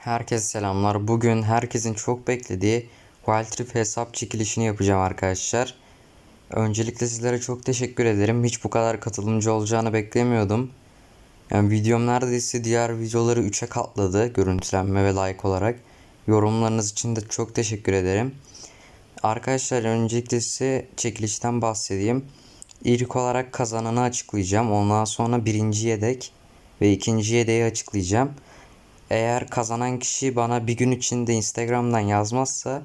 Herkese selamlar. Bugün herkesin çok beklediği Wild Trip hesap çekilişini yapacağım arkadaşlar. Öncelikle sizlere çok teşekkür ederim. Hiç bu kadar katılımcı olacağını beklemiyordum. Yani videom neredeyse diğer videoları 3'e katladı görüntülenme ve like olarak. Yorumlarınız için de çok teşekkür ederim. Arkadaşlar öncelikle size çekilişten bahsedeyim. İlk olarak kazananı açıklayacağım. Ondan sonra birinci yedek ve ikinci yedeği açıklayacağım. Eğer kazanan kişi bana bir gün içinde Instagram'dan yazmazsa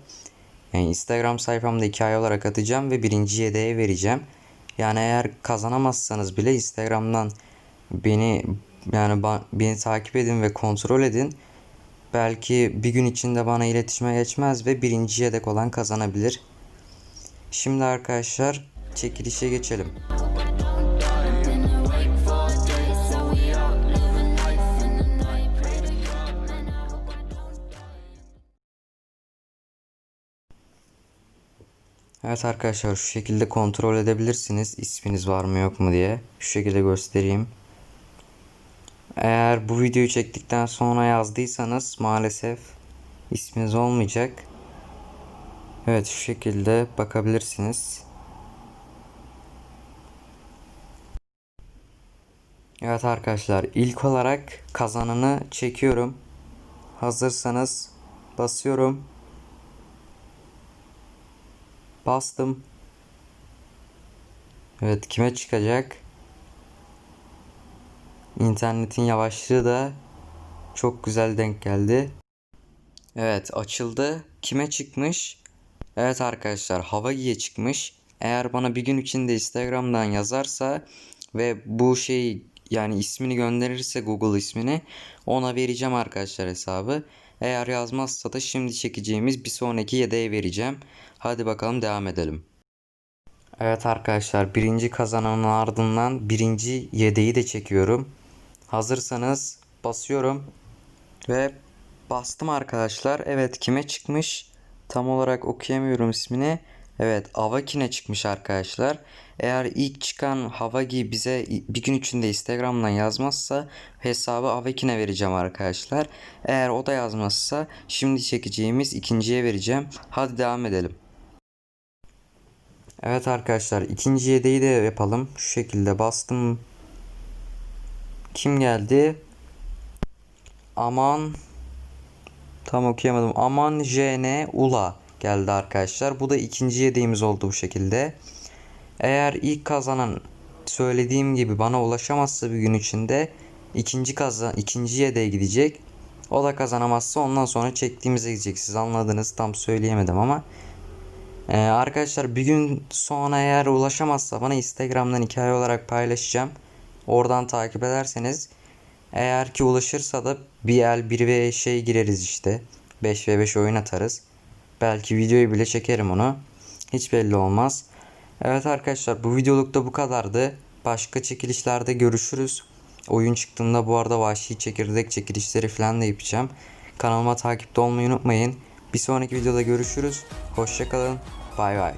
yani Instagram sayfamda hikaye olarak atacağım ve birinci yedeğe vereceğim. Yani eğer kazanamazsanız bile Instagram'dan beni yani beni takip edin ve kontrol edin. Belki bir gün içinde bana iletişime geçmez ve birinci yedek olan kazanabilir. Şimdi arkadaşlar çekilişe geçelim. Evet arkadaşlar şu şekilde kontrol edebilirsiniz isminiz var mı yok mu diye. Şu şekilde göstereyim. Eğer bu videoyu çektikten sonra yazdıysanız maalesef isminiz olmayacak. Evet şu şekilde bakabilirsiniz. Evet arkadaşlar ilk olarak kazananı çekiyorum. Hazırsanız basıyorum. Bastım. Evet kime çıkacak? İnternetin yavaşlığı da çok güzel denk geldi. Evet açıldı. Kime çıkmış? Evet arkadaşlar Havagi'ye çıkmış. Eğer bana bir gün içinde Instagram'dan yazarsa ve bu şey yani ismini gönderirse Google ismini ona vereceğim arkadaşlar hesabı. Eğer yazmazsa da şimdi çekeceğimiz bir sonraki yedeğe vereceğim. Hadi bakalım devam edelim. Evet arkadaşlar birinci kazananın ardından birinci yedeği de çekiyorum. Hazırsanız basıyorum ve bastım arkadaşlar. Evet kime çıkmış? Tam olarak okuyamıyorum ismini. Evet Avakin'e çıkmış arkadaşlar. Eğer ilk çıkan Havagi bize bir gün içinde Instagram'dan yazmazsa hesabı Avakin'e vereceğim arkadaşlar. Eğer o da yazmazsa şimdi çekeceğimiz ikinciye vereceğim. Hadi devam edelim. Evet arkadaşlar ikinci yedeği de yapalım. Şu şekilde bastım. Kim geldi? Aman tam okuyamadım. Aman JN Ula geldi arkadaşlar. Bu da ikinci yedeğimiz oldu bu şekilde. Eğer ilk kazanan söylediğim gibi bana ulaşamazsa bir gün içinde ikinci kazan ikinci yedeğe gidecek. O da kazanamazsa ondan sonra çektiğimize gidecek. Siz anladınız tam söyleyemedim ama. Ee, arkadaşlar bir gün sonra eğer ulaşamazsa bana Instagram'dan hikaye olarak paylaşacağım. Oradan takip ederseniz eğer ki ulaşırsa da bir el bir ve şey gireriz işte. 5 ve 5 oyun atarız. Belki videoyu bile çekerim onu. Hiç belli olmaz. Evet arkadaşlar bu videoluk da bu kadardı. Başka çekilişlerde görüşürüz. Oyun çıktığında bu arada vahşi çekirdek çekilişleri falan da yapacağım. Kanalıma takipte olmayı unutmayın. Bir sonraki videoda görüşürüz. Hoşçakalın. Bay bay.